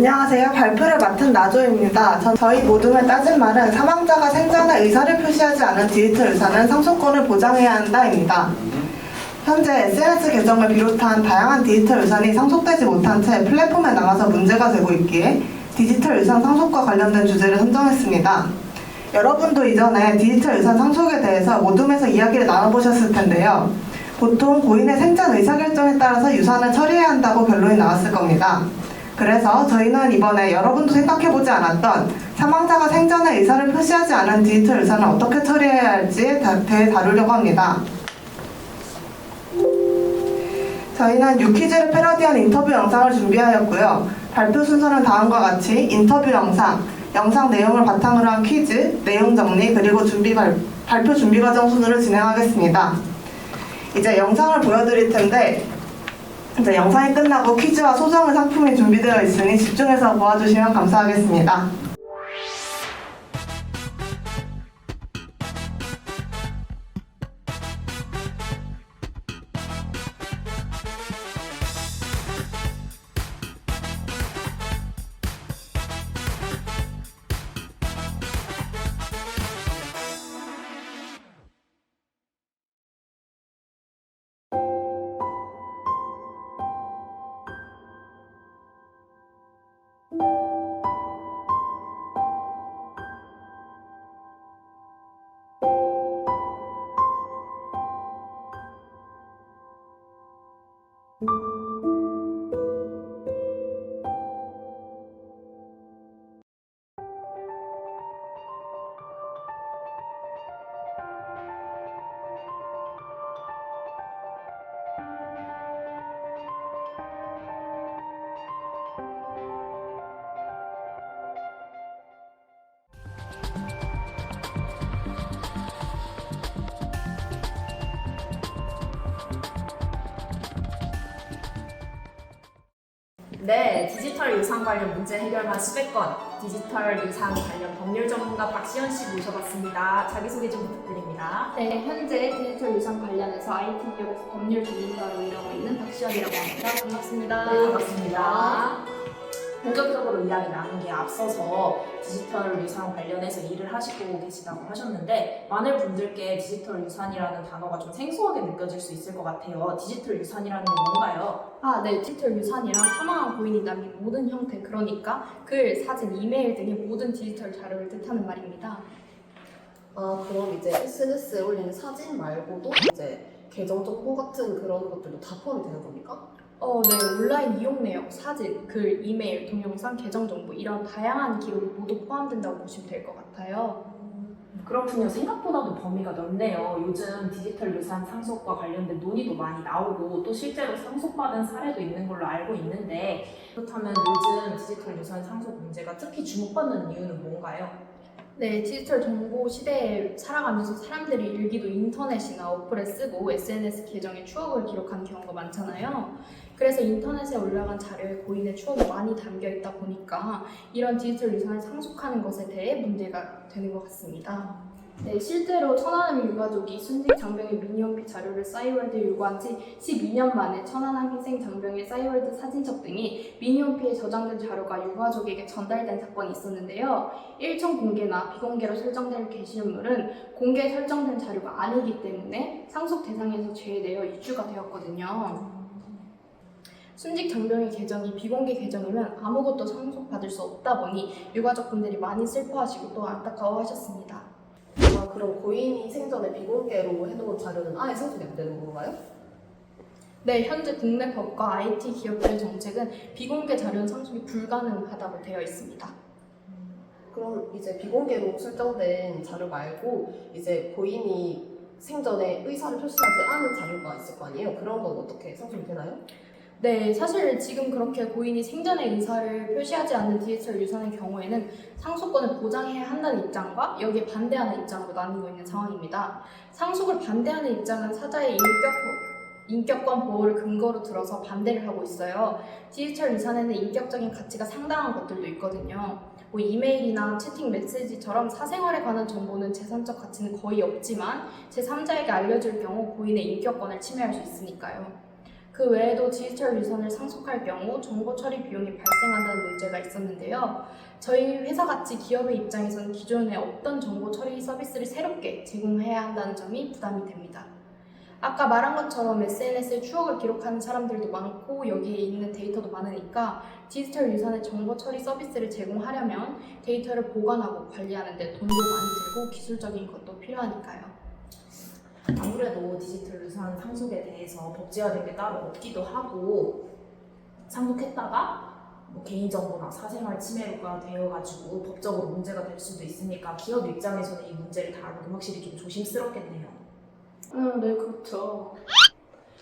안녕하세요. 발표를 맡은 나조입니다. 전 저희 모둠의 따진 말은 사망자가 생전에 의사를 표시하지 않은 디지털 의사는 상속권을 보장해야 한다입니다. 현재 SNS 계정을 비롯한 다양한 디지털 의산이 상속되지 못한 채 플랫폼에 나가서 문제가 되고 있기에 디지털 의산 상속과 관련된 주제를 선정했습니다. 여러분도 이전에 디지털 의산 상속에 대해서 모둠에서 이야기를 나눠보셨을 텐데요. 보통 고인의 생전 의사결정에 따라서 유산을 처리해야 한다고 결론이 나왔을 겁니다. 그래서 저희는 이번에 여러분도 생각해보지 않았던 사망자가 생전에 의사를 표시하지 않은 디지털 의사는 어떻게 처리해야 할지에 다- 대해 다루려고 합니다. 저희는 유퀴즈를 패러디한 인터뷰 영상을 준비하였고요. 발표 순서는 다음과 같이 인터뷰 영상, 영상 내용을 바탕으로 한 퀴즈, 내용 정리, 그리고 준비 발, 발표 준비 과정 순으로 진행하겠습니다. 이제 영상을 보여드릴 텐데 이제 영상이 끝나고 퀴즈와 소정의 상품이 준비되어 있으니 집중해서 보아주시면 감사하겠습니다. 디지털 유산 관련 문제 해결만 수백 건, 디지털 유산 관련 법률 전문가 박시현 씨 모셔봤습니다. 자기소개 좀 부탁드립니다. 네, 현재 디지털 유산 관련해서 IT 기업에서 법률 전문가로 일하고 있는 박시연이라고 합니다. 반갑습니다. 네, 반갑습니다. 본격적으로 이야기 나누기에 앞서서 디지털 유산 관련해서 일을 하시고 계시다고 하셨는데 많은 분들께 디지털 유산이라는 단어가 좀 생소하게 느껴질 수 있을 것 같아요. 디지털 유산이라는 게 뭔가요? 아, 네, 디지털 유산이란 사망한 고인이 남긴 모든 형태, 그러니까 글, 사진, 이메일 등의 모든 디지털 자료를 뜻하는 말입니다. 아 그럼 이제 SNS에 올리는 사진 말고도 이제 계정 정보 같은 그런 것들도 다 포함이 되는 겁니까? 어, 네, 온라인 이용 내역, 사진, 글, 이메일, 동영상, 계정 정보 이런 다양한 기록이 모두 포함된다고 보시면 될 것 같아요. 그렇군요. 생각보다도 범위가 넓네요. 요즘 디지털 유산 상속과 관련된 논의도 많이 나오고 또 실제로 상속받은 사례도 있는 걸로 알고 있는데 그렇다면 요즘 디지털 유산 상속 문제가 특히 주목받는 이유는 뭔가요? 네, 디지털 정보 시대에 살아가면서 사람들이 일기도 인터넷이나 어플에 쓰고 SNS 계정에 추억을 기록하는 경우가 많잖아요. 그래서 인터넷에 올라간 자료에 고인의 추억이 많이 담겨 있다 보니까 이런 디지털 유산을 상속하는 것에 대해 문제가 되는 것 같습니다. 네, 실제로 천안함 유가족이 순직 장병의 미니홈피 자료를 싸이월드에 요구한 지 12년 만에 천안함 희생 장병의 싸이월드 사진첩 등이 미니홈피에 저장된 자료가 유가족에게 전달된 사건이 있었는데요. 일정 공개나 비공개로 설정될 게시물은 공개 설정된 자료가 아니기 때문에 상속 대상에서 제외되어 이주가 되었거든요. 순직 장병의 계정이 비공개 계정이면 아무것도 상속받을 수 없다 보니 유가족분들이 많이 슬퍼하시고 또 안타까워하셨습니다. 아 그럼 고인이 생전에 비공개로 해놓은 자료는 아예 상속이 안 되는 건가요? 네, 현재 국내 법과 IT 기업들 정책은 비공개 자료는 상속이 불가능하다고 되어 있습니다. 그럼 이제 비공개로 설정된 자료 말고 이제 고인이 생전에 의사를 표시하지 않은 자료가 있을 거 아니에요? 그런 건 어떻게 상속이 되나요? 네, 사실 지금 그렇게 고인이 생전에 의사를 표시하지 않는 디지털 유산의 경우에는 상속권을 보장해야 한다는 입장과 여기에 반대하는 입장으로 나뉘고 있는 상황입니다. 상속을 반대하는 입장은 사자의 인격, 인격권 보호를 근거로 들어서 반대를 하고 있어요. 디지털 유산에는 인격적인 가치가 상당한 것들도 있거든요. 뭐 이메일이나 채팅 메시지처럼 사생활에 관한 정보는 재산적 가치는 거의 없지만 제3자에게 알려줄 경우 고인의 인격권을 침해할 수 있으니까요. 그 외에도 디지털 유산을 상속할 경우 정보 처리 비용이 발생한다는 문제가 있었는데요. 저희 회사 같이 기업의 입장에서는 기존에 없던 정보 처리 서비스를 새롭게 제공해야 한다는 점이 부담이 됩니다. 아까 말한 것처럼 SNS에 추억을 기록하는 사람들도 많고 여기에 있는 데이터도 많으니까 디지털 유산의 정보 처리 서비스를 제공하려면 데이터를 보관하고 관리하는데 돈도 많이 들고 기술적인 것도 필요하니까요. 아무래도 디지털 유산 상속에 대해서 법제화된 게 따로 없기도 하고 상속했다가 뭐 개인정보나 사생활 침해가 되어가지고 법적으로 문제가 될 수도 있으니까 기업 입장에서는 이 문제를 다루기 확실히 좀 조심스럽겠네요. 음, 네, 그렇죠.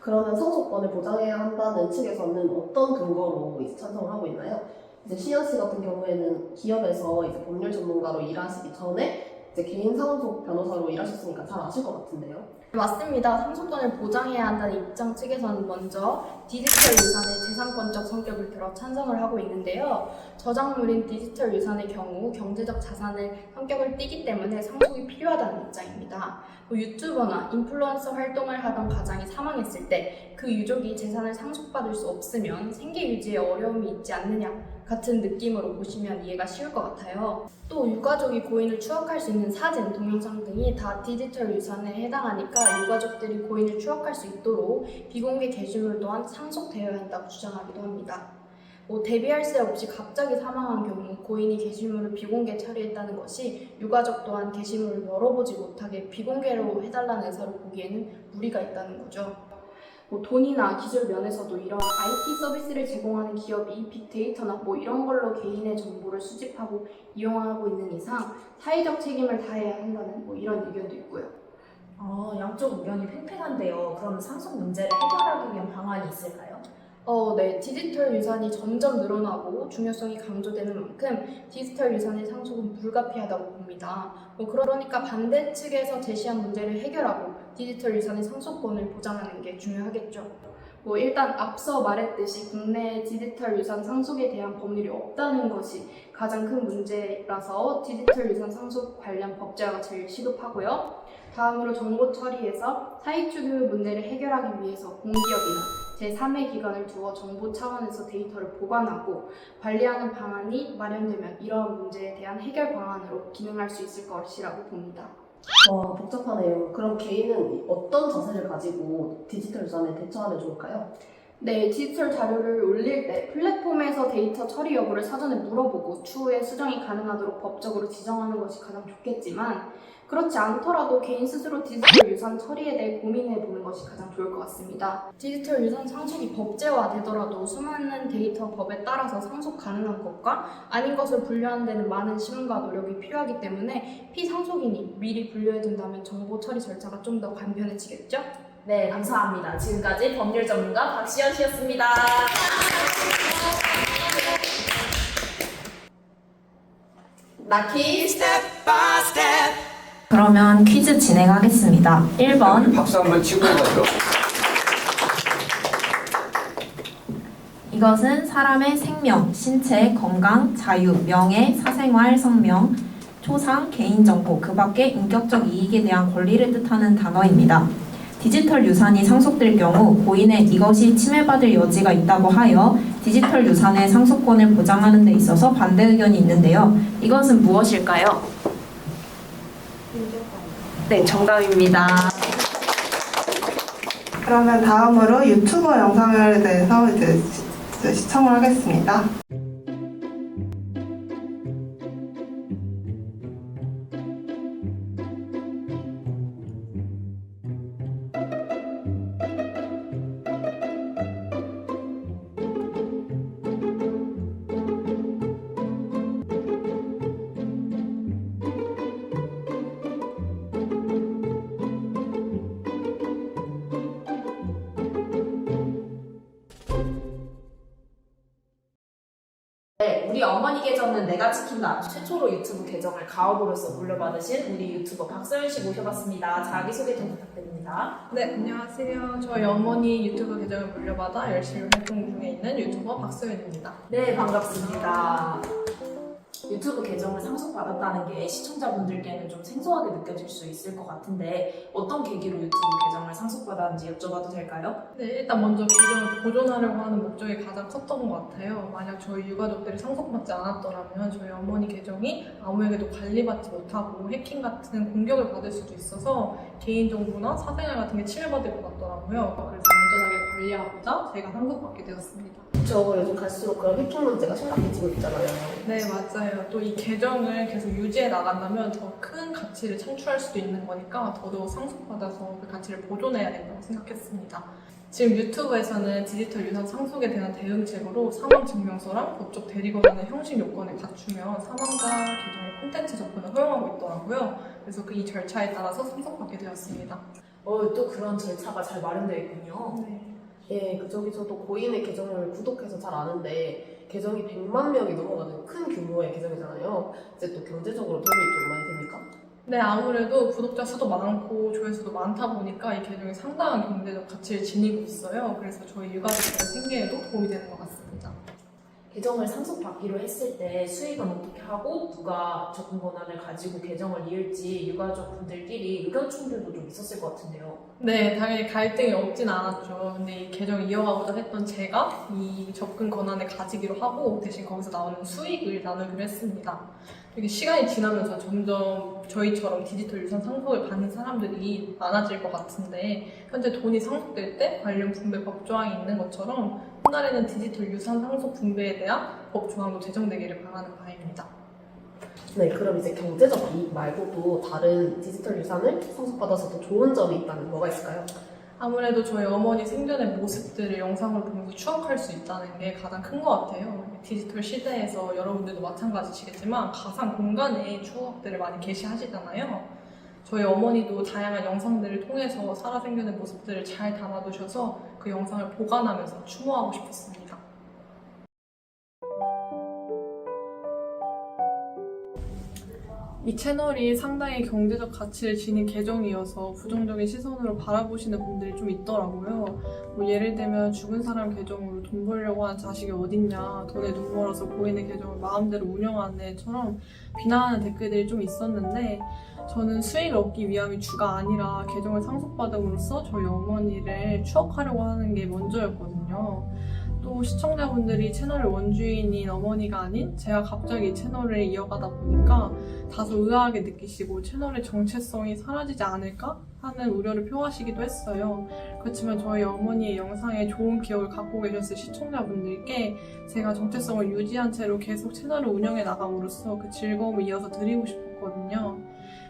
그러면 상속권을 보장해야 한다는 측에서는 어떤 근거로 이제 찬성을 하고 있나요? 이제 신현 씨 같은 경우에는 기업에서 이제 법률 전문가로 일하시기 전에 이제 개인 상속 변호사로 일하셨으니까 잘 아실 것 같은데요. 맞습니다. 상속권을 보장해야 한다는 입장 측에서는 먼저 디지털 유산의 재산권적 성격을 들어 찬성을 하고 있는데요. 저작물인 디지털 유산의 경우 경제적 자산의 성격을 띠기 때문에 상속이 필요하다는 입장입니다. 뭐 유튜버나 인플루언서 활동을 하던 가장이 사망했을 때 그 유족이 재산을 상속받을 수 없으면 생계 유지에 어려움이 있지 않느냐 같은 느낌으로 보시면 이해가 쉬울 것 같아요. 또 유가족이 고인을 추억할 수 있는 사진, 동영상 등이 다 디지털 유산에 해당하니까 유가족들이 고인을 추억할 수 있도록 비공개 게시물 또한 상속되어야 한다고 주장하기도 합니다. 뭐 대비할 새 없이 갑자기 사망한 경우 고인이 게시물을 비공개 처리했다는 것이 유가족 또한 게시물을 열어보지 못하게 비공개로 해달라는 의사를 보기에는 무리가 있다는 거죠. 뭐 돈이나 기술 면에서도 이런 IT 서비스를 제공하는 기업이 빅데이터나 뭐 이런 걸로 개인의 정보를 수집하고 이용하고 있는 이상 사회적 책임을 다해야 한다는 뭐 이런 의견도 있고요. 아, 양쪽 의견이 팽팽한데요. 그럼 상속 문제를 해결하기 위한 방안이 있을까요? 어, 네. 디지털 유산이 점점 늘어나고 중요성이 강조되는 만큼 디지털 유산의 상속은 불가피하다고 봅니다. 뭐 그러니까 반대 측에서 제시한 문제를 해결하고 디지털 유산의 상속권을 보장하는 게 중요하겠죠. 뭐 일단 앞서 말했듯이 국내에 디지털 유산 상속에 대한 법률이 없다는 것이 가장 큰 문제라서 디지털 유산 상속 관련 법제화가 제일 시급하고요. 다음으로 정보 처리에서 사익 주교 문제를 해결하기 위해서 공기업이나 제3의 기관을 두어 정보 차원에서 데이터를 보관하고 관리하는 방안이 마련되면 이러한 문제에 대한 해결 방안으로 기능할 수 있을 것이라고 봅니다. 와 복잡하네요. 그럼 개인은 어떤 자세를 가지고 디지털 유산에 대처하면 좋을까요? 네, 디지털 자료를 올릴 때 플랫폼에서 데이터 처리 여부를 사전에 물어보고 추후에 수정이 가능하도록 법적으로 지정하는 것이 가장 좋겠지만 그렇지 않더라도 개인 스스로 디지털 유산 처리에 대해 고민해 보는 것이 가장 좋을 것 같습니다. 디지털 유산 상속이 법제화 되더라도 수많은 데이터 법에 따라서 상속 가능한 것과 아닌 것을 분류하는 데는 많은 시간과 노력이 필요하기 때문에 피상속인이 미리 분류해 둔다면 정보 처리 절차가 좀 더 간편해지겠죠? 네, 감사합니다. 지금까지 법률 전문가 박시연 씨였습니다. 나키 그러면 퀴즈 진행하겠습니다. 1번 박수 한번 치고 가죠. 이것은 사람의 생명, 신체, 건강, 자유, 명예, 사생활, 성명, 초상, 개인정보, 그 밖의 인격적 이익에 대한 권리를 뜻하는 단어입니다. 디지털 유산이 상속될 경우 고인의 이것이 침해받을 여지가 있다고 하여 디지털 유산의 상속권을 보장하는 데 있어서 반대 의견이 있는데요. 이것은 무엇일까요? 네, 정답입니다. 그러면 다음으로 유튜버 영상에 대해서 이제 시청을 하겠습니다. 어머니 계정은 내가 지킨다. 최초로 유튜브 계정을 가업으로서 물려받으신 우리 유튜버 박서연 씨 모셔봤습니다. 자기소개 좀 부탁드립니다. 네, 안녕하세요. 저희 어머니 유튜브 계정을 물려받아 열심히 활동 중에 있는 유튜버 박소연입니다. 네, 반갑습니다. 유튜브 계정을 상속받았다는 게 시청자분들께는 좀 생소하게 느껴질 수 있을 것 같은데 어떤 계기로 유튜브 계정을 상속받았는지 여쭤봐도 될까요? 네, 일단 먼저 계정을 보존하려고 하는 목적이 가장 컸던 것 같아요. 만약 저희 유가족들이 상속받지 않았더라면 저희 어머니 계정이 아무에게도 관리받지 못하고 해킹 같은 공격을 받을 수도 있어서 개인정보나 사생활 같은 게 침해받을 것 같더라고요. 그래서 안전하게 관리하고자 제가 상속받게 되었습니다. 저 요즘 갈수록 그런 해킹 문제가 심각해지고 있잖아요. 네, 맞아요. 또 이 계정을 계속 유지해 나간다면 더 큰 가치를 창출할 수도 있는 거니까 더더욱 상속받아서 그 가치를 보존해야 된다고 생각했습니다. 지금 유튜브에서는 디지털 유산 상속에 대한 대응책으로 사망 증명서랑 법적 대리권하는 형식 요건을 갖추면 사망자 계정의 콘텐츠 접근을 허용하고 있더라고요. 그래서 그 이 절차에 따라서 상속받게 되었습니다. 어, 또 그런 절차가 잘 마련되어 있군요. 네. 예, 그 저기 저도 고인의 계정을 구독해서 잘 아는데 계정이 100만 명이 넘어가는 큰 규모의 계정이잖아요. 이제 또 경제적으로 도움이 좀 많이 됩니까? 네, 아무래도 구독자 수도 많고 조회수도 많다 보니까 이 계정이 상당한 경제적 가치를 지니고 있어요. 그래서 저희 육아족들의 생계에도 도움이 되는 것 같습니다. 계정을 상속받기로 했을 때 수익은 어떻게 하고 누가 접근 권한을 가지고 계정을 이을지 유가족 분들끼리 의견 충돌도 좀 있었을 것 같은데요. 네, 당연히 갈등이 없진 않았죠. 근데 이 계정을 이어가고자 했던 제가 이 접근 권한을 가지기로 하고 대신 거기서 나오는 수익을 나누기로 했습니다. 이게 시간이 지나면서 점점 저희처럼 디지털 유산 상속을 받는 사람들이 많아질 것 같은데 현재 돈이 상속될 때 관련 분배 법 조항이 있는 것처럼 훗날에는 디지털 유산 상속 분배에 대한 법 조항도 제정되기를 바라는 바입니다. 네, 그럼 이제 경제적 이익 말고도 다른 디지털 유산을 상속받아서 더 좋은 점이 있다면 뭐가 있을까요? 아무래도 저희 어머니 생전의 모습들을 영상으로 보면서 추억할 수 있다는 게 가장 큰 것 같아요. 디지털 시대에서 여러분들도 마찬가지시겠지만 가상 공간에 추억들을 많이 게시하시잖아요. 저희 어머니도 다양한 영상들을 통해서 살아생전의 모습들을 잘 담아두셔서 그 영상을 보관하면서 추모하고 싶었습니다. 이 채널이 상당히 경제적 가치를 지닌 계정이어서 부정적인 시선으로 바라보시는 분들이 좀 있더라고요. 뭐 예를 들면 죽은 사람 계정으로 돈 벌려고 하는 자식이 어딨냐, 돈에 눈 멀어서 고인의 계정을 마음대로 운영하는 애처럼 비난하는 댓글들이 좀 있었는데 저는 수익을 얻기 위함이 주가 아니라 계정을 상속받음으로써 저희 어머니를 추억하려고 하는 게 먼저였거든요. 또 시청자분들이 채널의 원주인인 어머니가 아닌 제가 갑자기 이 채널을 이어가다 보니까 다소 의아하게 느끼시고 채널의 정체성이 사라지지 않을까 하는 우려를 표하시기도 했어요. 그렇지만 저희 어머니의 영상에 좋은 기억을 갖고 계셨을 시청자분들께 제가 정체성을 유지한 채로 계속 채널을 운영해 나감으로써 그 즐거움을 이어서 드리고 싶었거든요.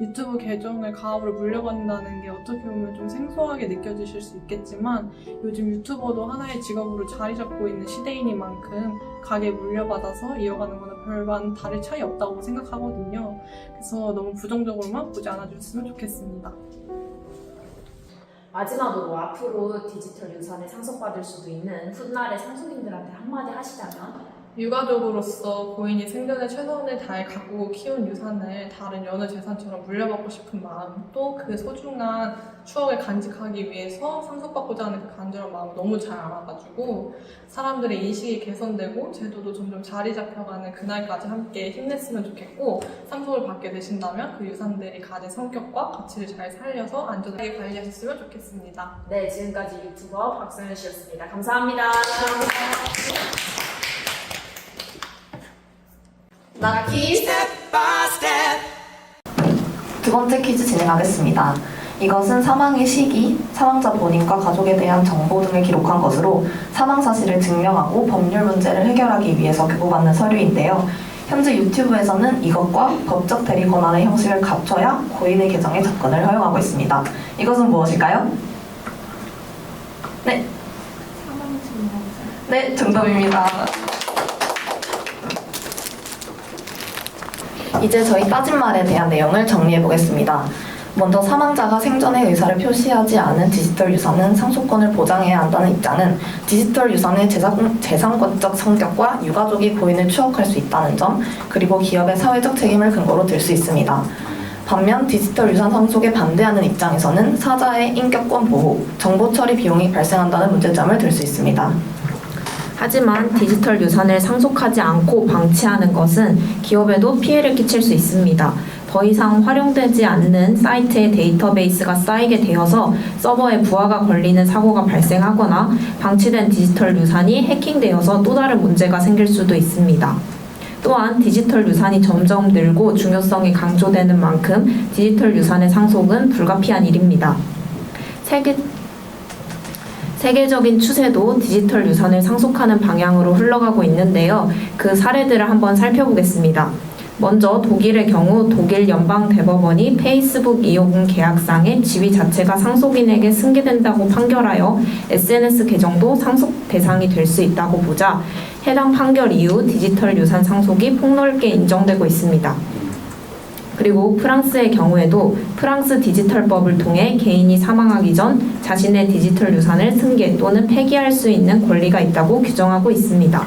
유튜브 계정을 가업으로 물려받는다는 게 어떻게 보면 좀 생소하게 느껴지실 수 있겠지만 요즘 유튜버도 하나의 직업으로 자리 잡고 있는 시대인인 만큼 가게 물려받아서 이어가는 거는 별반 다를 차이 없다고 생각하거든요. 그래서 너무 부정적으로만 보지 않아주셨으면 좋겠습니다. 마지막으로 앞으로 디지털 유산을 상속받을 수도 있는 훗날의 상속인들한테 한마디 하시자면 육아족으로서 고인이 생전에 최선을 다해 가꾸고 키운 유산을 다른 여느 재산처럼 물려받고 싶은 마음, 또 그 소중한 추억을 간직하기 위해서 상속받고자 하는 그 간절한 마음을 너무 잘 알아가지고 사람들의 인식이 개선되고 제도도 점점 자리 잡혀가는 그날까지 함께 힘냈으면 좋겠고 상속을 받게 되신다면 그 유산들이 가진 성격과 가치를 잘 살려서 안전하게 관리하셨으면 좋겠습니다. 네 지금까지 유튜버 박소연 씨였습니다. 감사합니다. 나키 두 번째 퀴즈 진행하겠습니다. 이것은 사망의 시기, 사망자 본인과 가족에 대한 정보 등을 기록한 것으로 사망 사실을 증명하고 법률 문제를 해결하기 위해서 교부받는 서류인데요. 현재 유튜브에서는 이것과 법적 대리 권한의 형식을 갖춰야 고인의 계정에 접근을 허용하고 있습니다. 이것은 무엇일까요? 네. 네, 정답입니다. 이제 저희 따진 말에 대한 내용을 정리해 보겠습니다. 먼저 사망자가 생전에 의사를 표시하지 않은 디지털 유산은 상속권을 보장해야 한다는 입장은 디지털 유산의 재산, 재산권적 성격과 유가족이 고인을 추억할 수 있다는 점, 그리고 기업의 사회적 책임을 근거로 들 수 있습니다. 반면 디지털 유산 상속에 반대하는 입장에서는 사자의 인격권 보호, 정보 처리 비용이 발생한다는 문제점을 들 수 있습니다. 하지만 디지털 유산을 상속하지 않고 방치하는 것은 기업에도 피해를 끼칠 수 있습니다. 더 이상 활용되지 않는 사이트의 데이터베이스가 쌓이게 되어서 서버에 부하가 걸리는 사고가 발생하거나 방치된 디지털 유산이 해킹되어서 또 다른 문제가 생길 수도 있습니다. 또한 디지털 유산이 점점 늘고 중요성이 강조되는 만큼 디지털 유산의 상속은 불가피한 일입니다. 세계 세계적인 추세도 디지털 유산을 상속하는 방향으로 흘러가고 있는데요. 그 사례들을 한번 살펴보겠습니다. 먼저 독일의 경우 독일 연방 대법원이 페이스북 이용 계약상의 지위 자체가 상속인에게 승계된다고 판결하여 SNS 계정도 상속 대상이 될 수 있다고 보자 해당 판결 이후 디지털 유산 상속이 폭넓게 인정되고 있습니다. 그리고 프랑스의 경우에도 프랑스 디지털법을 통해 개인이 사망하기 전 자신의 디지털 유산을 승계 또는 폐기할 수 있는 권리가 있다고 규정하고 있습니다.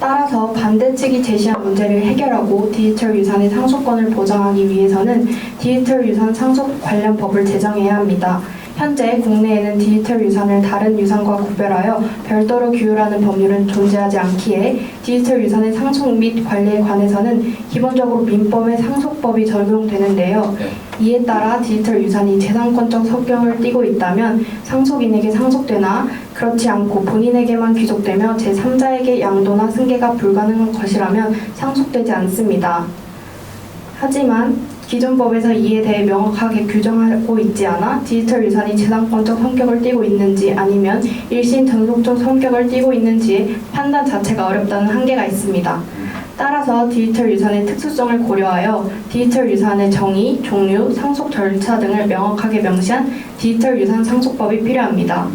따라서 반대측이 제시한 문제를 해결하고 디지털 유산의 상속권을 보장하기 위해서는 디지털 유산 상속 관련 법을 제정해야 합니다. 현재 국내에는 디지털 유산을 다른 유산과 구별하여 별도로 규율하는 법률은 존재하지 않기에 디지털 유산의 상속 및 관리에 관해서는 기본적으로 민법의 상속법이 적용되는데요. 이에 따라 디지털 유산이 재산권적 성격을 띠고 있다면 상속인에게 상속되나 그렇지 않고 본인에게만 귀속되며 제3자에게 양도나 승계가 불가능한 것이라면 상속되지 않습니다. 하지만 기존 법에서 이에 대해 명확하게 규정하고 있지 않아 디지털 유산이 재산권적 성격을 띠고 있는지 아니면 일신 전속적 성격을 띠고 있는지의 판단 자체가 어렵다는 한계가 있습니다. 따라서 디지털 유산의 특수성을 고려하여 디지털 유산의 정의, 종류, 상속 절차 등을 명확하게 명시한 디지털 유산 상속법이 필요합니다.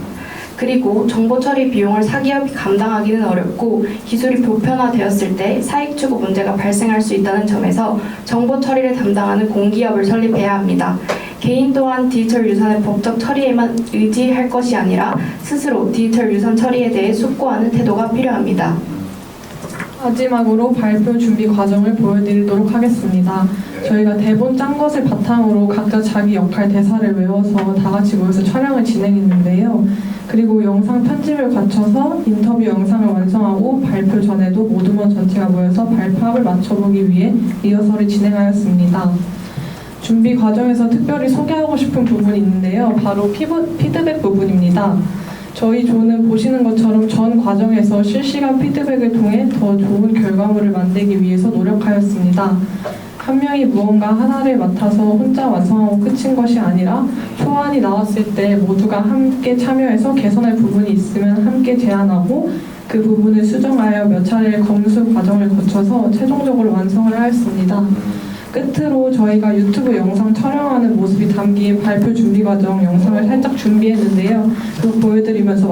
그리고 정보 처리 비용을 사기업이 감당하기는 어렵고 기술이 보편화되었을 때 사익 추구 문제가 발생할 수 있다는 점에서 정보 처리를 담당하는 공기업을 설립해야 합니다. 개인 또한 디지털 유산의 법적 처리에만 의지할 것이 아니라 스스로 디지털 유산 처리에 대해 숙고하는 태도가 필요합니다. 마지막으로 발표 준비 과정을 보여드리도록 하겠습니다. 저희가 대본 짠 것을 바탕으로 각자 자기 역할 대사를 외워서 다 같이 모여서 촬영을 진행했는데요. 그리고 영상 편집을 거쳐서 인터뷰 영상을 완성하고 발표 전에도 모두먼 전체가 모여서 발표합을 맞춰보기 위해 리허설을 진행하였습니다. 준비 과정에서 특별히 소개하고 싶은 부분이 있는데요. 바로 피부, 피드백 부분입니다. 저희 조는 보시는 것처럼 전 과정에서 실시간 피드백을 통해 더 좋은 결과물을 만들기 위해서 노력하였습니다. 한 명이 무언가 하나를 맡아서 혼자 완성하고 끝인 것이 아니라 초안이 나왔을 때 모두가 함께 참여해서 개선할 부분이 있으면 함께 제안하고 그 부분을 수정하여 몇 차례의 검수 과정을 거쳐서 최종적으로 완성을 하였습니다. 끝으로 저희가 유튜브 영상 촬영하는 모습이 담긴 발표 준비 과정 영상을 살짝 준비했는데요. 그거 보여드리면서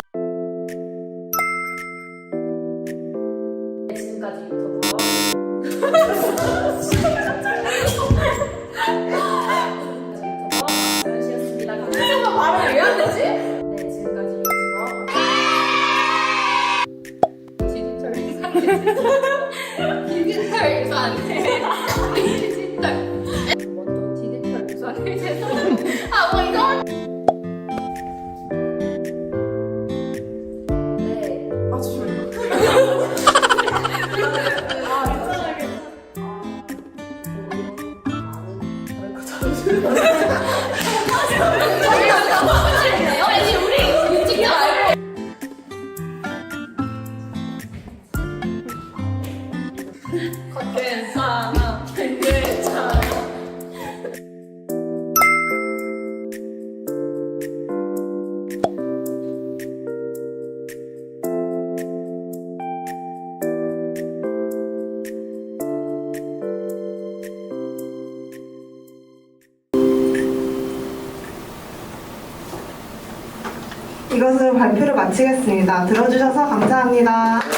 마치겠습니다. 들어주셔서 감사합니다.